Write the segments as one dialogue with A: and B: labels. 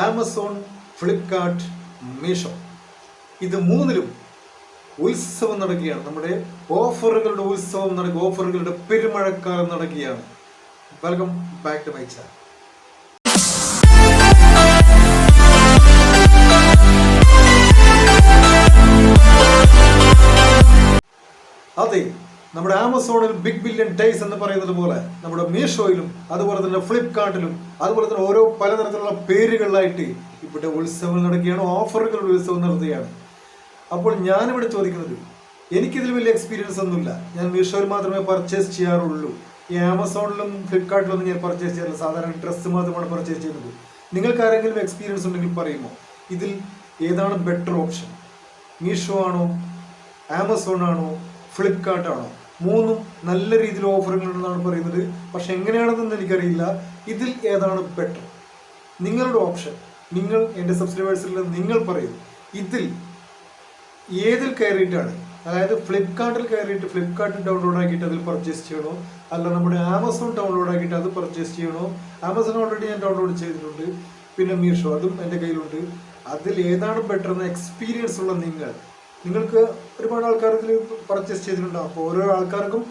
A: Amazon Flipkart Meesho. ഇത് മൂന്നിലും ഉത്സവം നടക്കുകയാണ്. നമ്മുടെ ഓഫറുകളുടെ ഉത്സവം നടക്കുക ഓഫറുകളുടെ പെരുമഴക്കാലം നടക്കുകയാണ്. Welcome back to my channel അതെ നമ്മുടെ ആമസോണിൽ ബിഗ് ബില്യൺ ഡേയ്സ് എന്ന് പറയുന്നത് പോലെ നമ്മുടെ മീഷോയിലും അതുപോലെ തന്നെ ഫ്ലിപ്കാർട്ടിലും അതുപോലെ തന്നെ ഓരോ പലതരത്തിലുള്ള പേരുകളിലായിട്ട് ഇവിടെ ഉത്സവങ്ങൾ നടക്കുകയാണ് ഓഫറുകളുടെ ഉത്സവം നടത്തുകയാണ്. അപ്പോൾ ഞാനിവിടെ ചോദിക്കുന്നത് എനിക്കിതിൽ വലിയ എക്സ്പീരിയൻസ് ഒന്നുമില്ല. ഞാൻ മീഷോയിൽ മാത്രമേ പർച്ചേസ് ചെയ്യാറുള്ളൂ. ഈ ആമസോണിലും ഫ്ലിപ്കാർട്ടിലൊന്നും ഞാൻ പർച്ചേസ് ചെയ്യാറില്ല. സാധാരണ ഡ്രസ്സ് മാത്രമാണ് പർച്ചേസ് ചെയ്യുന്നത്. നിങ്ങൾക്ക് ആരെങ്കിലും എക്സ്പീരിയൻസ് ഉണ്ടെങ്കിൽ പറയുമോ? ഇതിൽ ഏതാണ് ബെറ്റർ ഓപ്ഷൻ മീഷോ ആണോ? ആമസോൺ ആണോ? ഫ്ലിപ്കാർട്ട് ആണോ? മൂന്നും നല്ല രീതിയിൽ ഓഫറുകൾ ഉണ്ടെന്നാണ് പറയുന്നത്. പക്ഷെ എങ്ങനെയാണെന്നൊന്നും എനിക്കറിയില്ല. ഇതിൽ ഏതാണ് ബെറ്റർ നിങ്ങളുടെ ഓപ്ഷൻ നിങ്ങൾ എന്റെ സബ്സ്ക്രൈബേഴ്സിൽ നിങ്ങൾ പറയും. ഇതിൽ ഏതിൽ കയറിയിട്ടാണ്? അതായത് ഫ്ലിപ്കാർട്ടിൽ കയറിയിട്ട് ഫ്ലിപ്കാർട്ട് ഡൗൺലോഡ് ആക്കിയിട്ട് അതിൽ പർച്ചേസ് ചെയ്യണോ? അല്ല നമ്മുടെ ആമസോൺ ഡൗൺലോഡ് ആക്കിയിട്ട് അത് പർച്ചേസ് ചെയ്യണോ? ആമസോൺ ഓൾറെഡി ഞാൻ ഡൗൺലോഡ് ചെയ്തിട്ടുണ്ട്. പിന്നെ മീഷോ അതും എന്റെ കയ്യിലുണ്ട്. അതിൽ ഏതാണ് ബെറ്റർ എന്ന എക്സ്പീരിയൻസ് ഉള്ള നിങ്ങൾ നിങ്ങൾക്ക് ഒരുപാട് ആൾക്കാർ ഇതിൽ പർച്ചേസ് ചെയ്തിട്ടുണ്ടാവും അപ്പോൾ ഓരോ ആൾക്കാർക്കും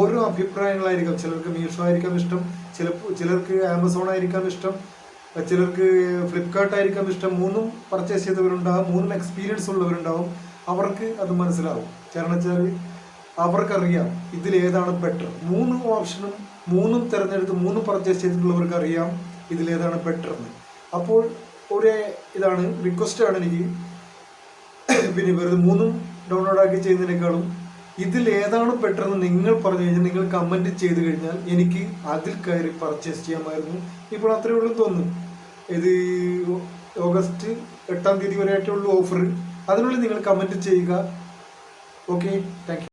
A: ഓരോ അഭിപ്രായങ്ങളായിരിക്കാം. ചിലർക്ക് മീഷോ ആയിരിക്കാം ഇഷ്ടം ചില ചിലർക്ക് ആമസോൺ ആയിരിക്കാം ഇഷ്ടം ചിലർക്ക് ഫ്ലിപ്കാർട്ട് ആയിരിക്കാം ഇഷ്ടം. മൂന്നും പർച്ചേസ് ചെയ്തവരുണ്ടാകും മൂന്നും എക്സ്പീരിയൻസ് ഉള്ളവരുണ്ടാവും. അവർക്ക് അത് മനസ്സിലാവും. കാരണം വെച്ചാൽ അവർക്കറിയാം ഇതിൽ ഏതാണ് ബെറ്റർ മൂന്ന് ഓപ്ഷനും മൂന്നും തിരഞ്ഞെടുത്ത് മൂന്നും പർച്ചേസ് ചെയ്തിട്ടുള്ളവർക്ക് അറിയാം ഇതിലേതാണ് ബെറ്റർ എന്ന്. അപ്പോൾ ഒരു ഇതാണ് റിക്വസ്റ്റ് ആണ് എനിക്ക് പിന്നെ വെറുതെ മൂന്നും ഡൗൺലോഡ് ആക്കി ചെയ്യുന്നതിനേക്കാളും ഇതിൽ ഏതാണ് എന്ന് നിങ്ങൾ പറഞ്ഞു കഴിഞ്ഞാൽ നിങ്ങൾ കമന്റ് ചെയ്ത് കഴിഞ്ഞാൽ എനിക്ക് അതിൽ കയറി പർച്ചേസ് ചെയ്യാമായിരുന്നു. ഇപ്പോൾ അത്രയേ ഉള്ളൂ തോന്നുന്നു. ഇത് ഓഗസ്റ്റ് എട്ടാം തീയതി വരെ ആയിട്ടുള്ള ഓഫർ അതിനുള്ളിൽ നിങ്ങൾ കമന്റ് ചെയ്യുക. Okay thank